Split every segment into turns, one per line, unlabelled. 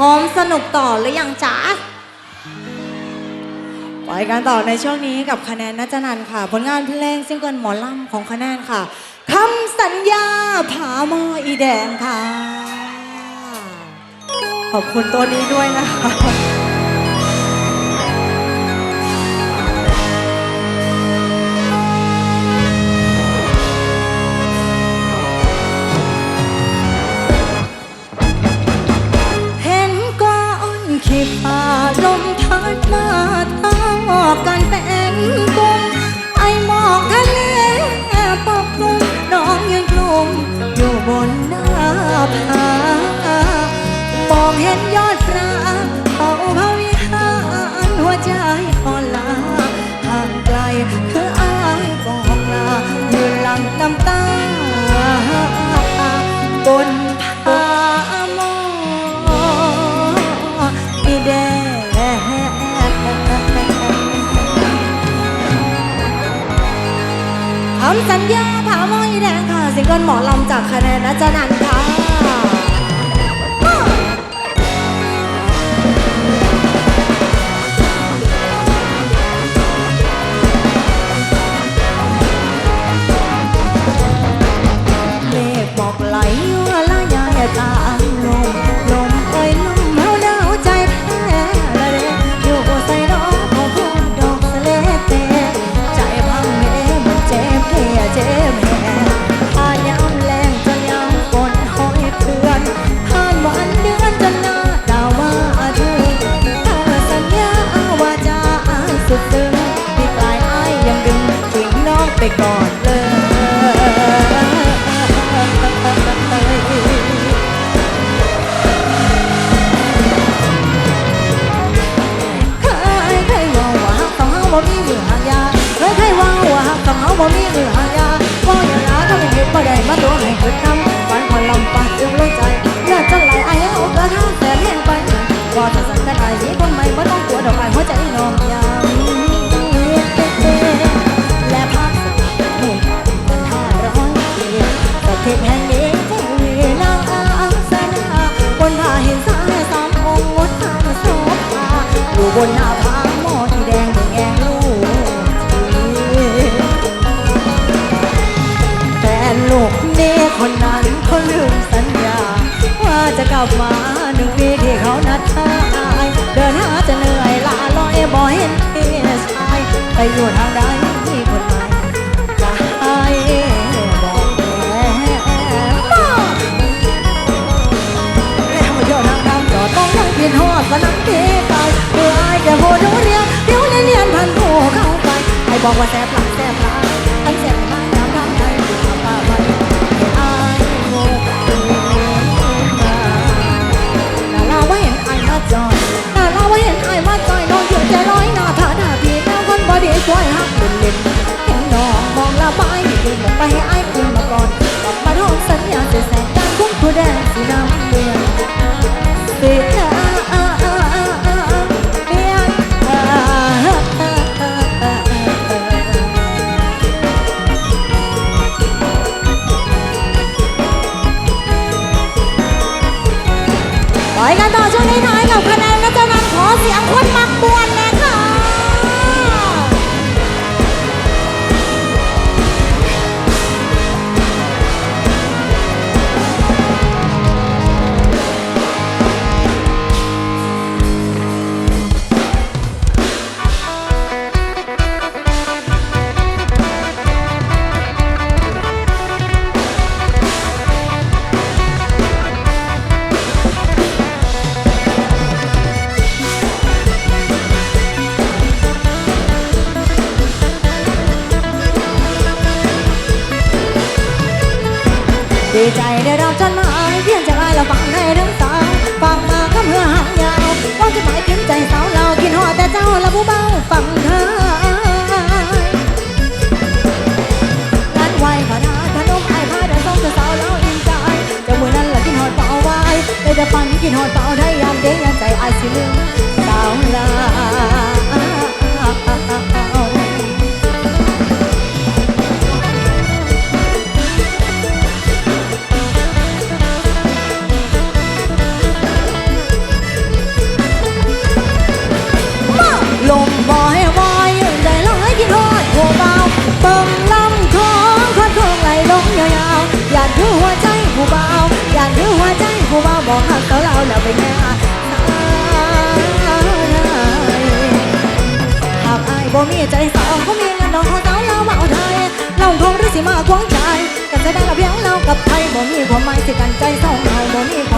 ร้อมสนุกต่อหรือยังจ๊ะไปกันต่อในช่วงนี้กับคะแนนนัจนันค่ะ ผลงานเพลงซิงเกิลหมอลำของคะแนนค่ะคำสัญญาผาหมออีแดงค่ะ ขอบคุณตัวนี้ด้วยนะคะ งน้ำตาบนผามออีแดงคำสัญญาผามออีแดงค่ะซิงเกิลหมอลำจากคะแนนนัจนันท์ค่ะ ก่อนเลยเคยเคยว่าว่าฮักต้องเฮาบ่มีมือหางยาเคยเคยว่าว่าฮักต้องเฮาบ่มีมือหางยาว่าอย่าลาถ้าเป็นเหตุบ่ได้มาตัวให้เกิดคำฝันคนลำปากจึงเลยใจอยากจะไหลไอ้เฮาก็ทางแต่เลี้งไปว่าจะสั่งกันไอ้สิคนใหม่บ่ต้องกลัวดอกไม้หัวใจ บนหน้าผาหมอที่แดงแดงงลูกแต่ลูกเมียคนนั้นเขาลืมสัญญา ว่าจะกลับมาหนึ่งปีที่เขานัดทายเดินหาจะเหนื่อยลาลอยบ่เห็นพี่ชายไปอยู่ทางใด ดูเรียนเดี๋ยวเรียนพันโผู้เข้าไปให้บอกว่าแซ่บหลังแซ่บหลัง เป่าได้ยามเดียใจไอ้สิลืม บ่มีใจสาวก็มีเงินดอกเขาสาวเรามาเอาไทยเราคงหรือสิมาควงใจกันจะได้กับเพียงเรากับไทยบ่มีความหมายสิกันใจสองเราบ่มีความ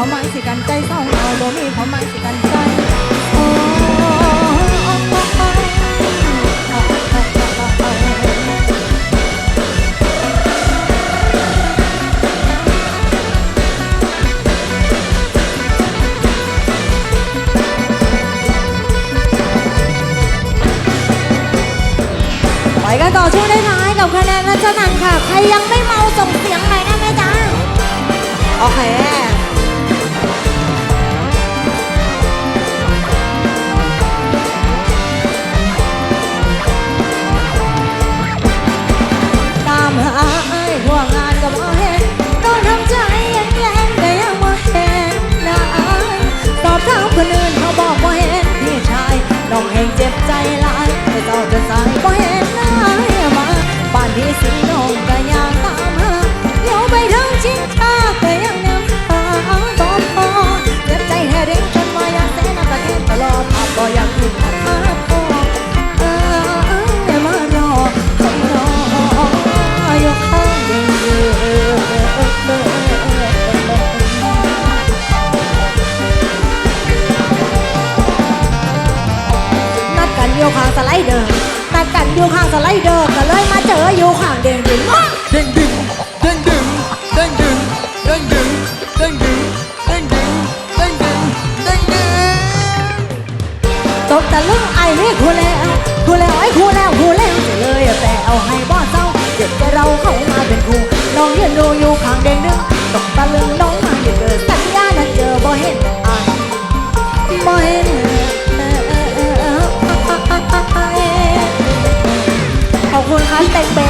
ความหมายสิกันใจเศร้าเราบ่มีความหมายสิกันใจ เดอร์นัดกันอยู่ข้างสไลเดอร์ก็เลยมาเจออยู่ข้างเดิม การต่งเป็น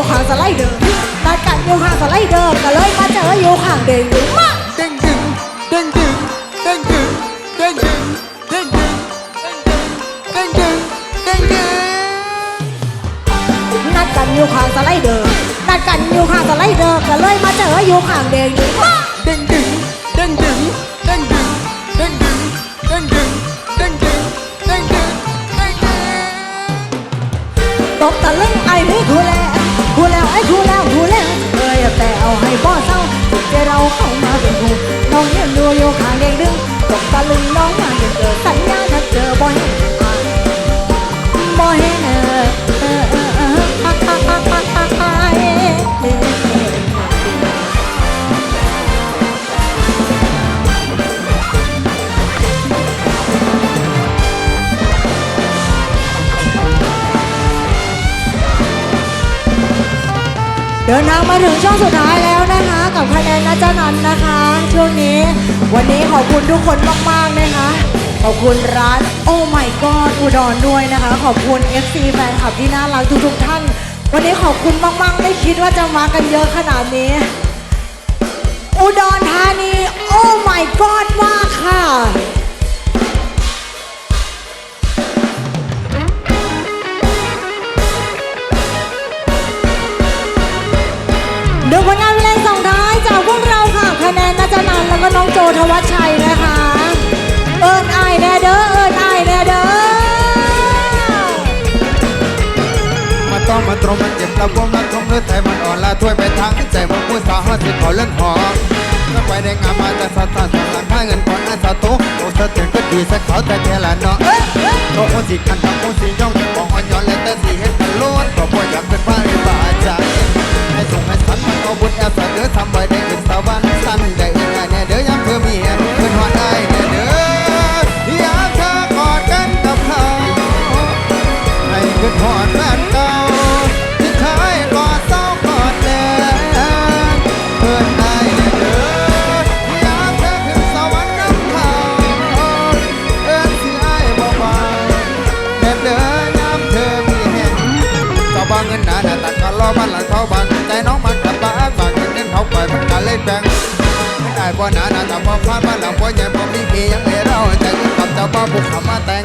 ยู่ข้างสไลเดอร์นัดกันอยู่ข้างสไลเดอร์ก็เลยมาเจออยู่ข้างเด้งดึงมา
เด้งดึงเด้งดึงเด้งดึงเด้งดึงเด้งดึงเด้งดึงเด้งดึง
นัดกันอยู่ข้างสไลเดอร์นัดกันอยู่ข้างสไลเดอร์ก็เลยมาเจออยู่ข้างเด้งดึงมา
เด้งดึงเด้งดึงเด้งดึงเด้งดึงเด้งดึงเด้งดึงเด้งดึงเด้งดึง
ตบตะลึงไอ้นี่คูแล ให้บ่เศร้าจิตใจเราเข้ามาเป็นคู่น้องยืนดูอยู่ข้างเด้งดึงตบตะลึงน้องมาเห็นเจอสัญญาถ้าเจอบ่เห็นบ่เห็นเออเออเออเอออะอะอะอะอะอะเดินทางมาถึงช่วงสุดท้ายแล้ว นะคะ กับคะแนนนัจนันนะคะ ช่วงนี้ วันนี้ขอบคุณทุกคนมาก ๆ นะคะ ขอบคุณร้านโอ้ไม่กอดอุดรด้วยนะคะ ขอบคุณ FC แฟนคลับที่น่ารักทุกๆท่าน วันนี้ขอบคุณมาก ๆ ไม่คิดว่าจะมากันเยอะขนาดนี้
ตรงมันเจ็บระบมมันทงเลือดไทยมันอ่อนละถ้วยไปทางใจมันผู้สาวห้าสิบเขาเล่นหอมก็ไปได้งานมาแต่สัตว์สัตว์หลังค่าเงินก่อนอาสาโตโอ้สเตียนก็ดีสักเขาแต่แค่ละเนาะโตโอสิกันทำโอสิย่องบอกอ่อนย้อนเลยแต่สิเห็นกันล้วนก็บ่อยากเป็นผ้าในบาใจให้ส่งให้สันมันเอาบุญแอบเด้อทำไว้ได้ขึ้นสวรรค์สั้นได้เองไงแน่เด้อยังเธอมีเพื่อนหอดได้แน่เด้ออยากเธอกอดกันกับเขาให้ขึ้นหอด นกับเจ้าบุกเขามาแต่ง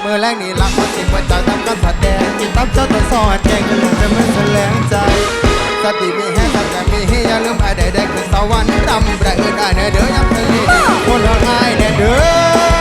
เมื่อแรกนี่รักมันสิบวันจะทำกันแสดงจิตตับเจ้าตัวซ่อนแจงกันลงจะไม่แสลงใจสติมีแห้งทำแต่มีเฮียลืมไอ้ใดใดคือสวรรค์ดำแระเอิดได้เนื้อเด้อยังเคยคนละไอ้เนื้อเด้อ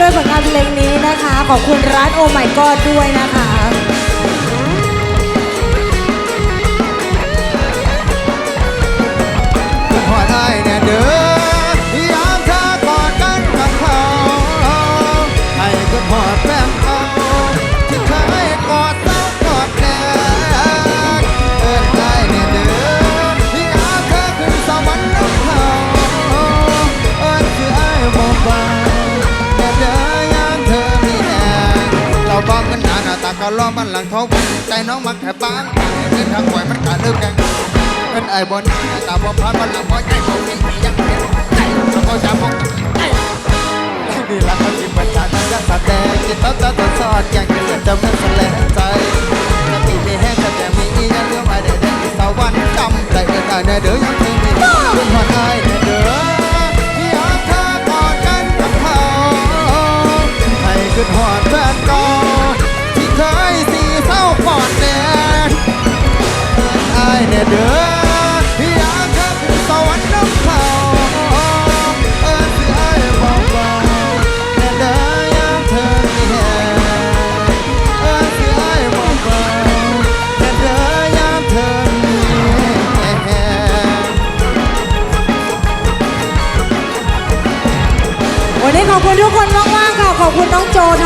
ด้วยผ
ลงานเพลงนี้นะคะ ขอบคุณร้านโอ
ไม y ก o d ด้วยนะคะ น้องมักแค่บ้างเดินทางปล่อยมันกาเลิกแกงเป็นไอ้บนตาบ่พานมันหลังบ่ใจบ่มียังเห็นใจเขาก็จะมองใจนี่ละเขาจิตประชาชนยักษ์แสดงจิตต้องจะต้องสอดแกงเกลือจะไม่แสลงใจสติมีแห้งแต่มีอีอย่าลืมไอ้เด็กที่สวรรค์จำได้เอ็นไอ้เด้อยังคงมีเป็นหัวไอ้เด้อ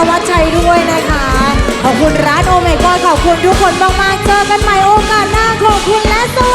วั
ชชัยด้วยนะคะ ขอบคุณร้านโอเมก้าขอบคุณทุกคนมาก ๆ เจอกันใหม่โอกาสหน้าขอบคุณและสวัสดีค่ะ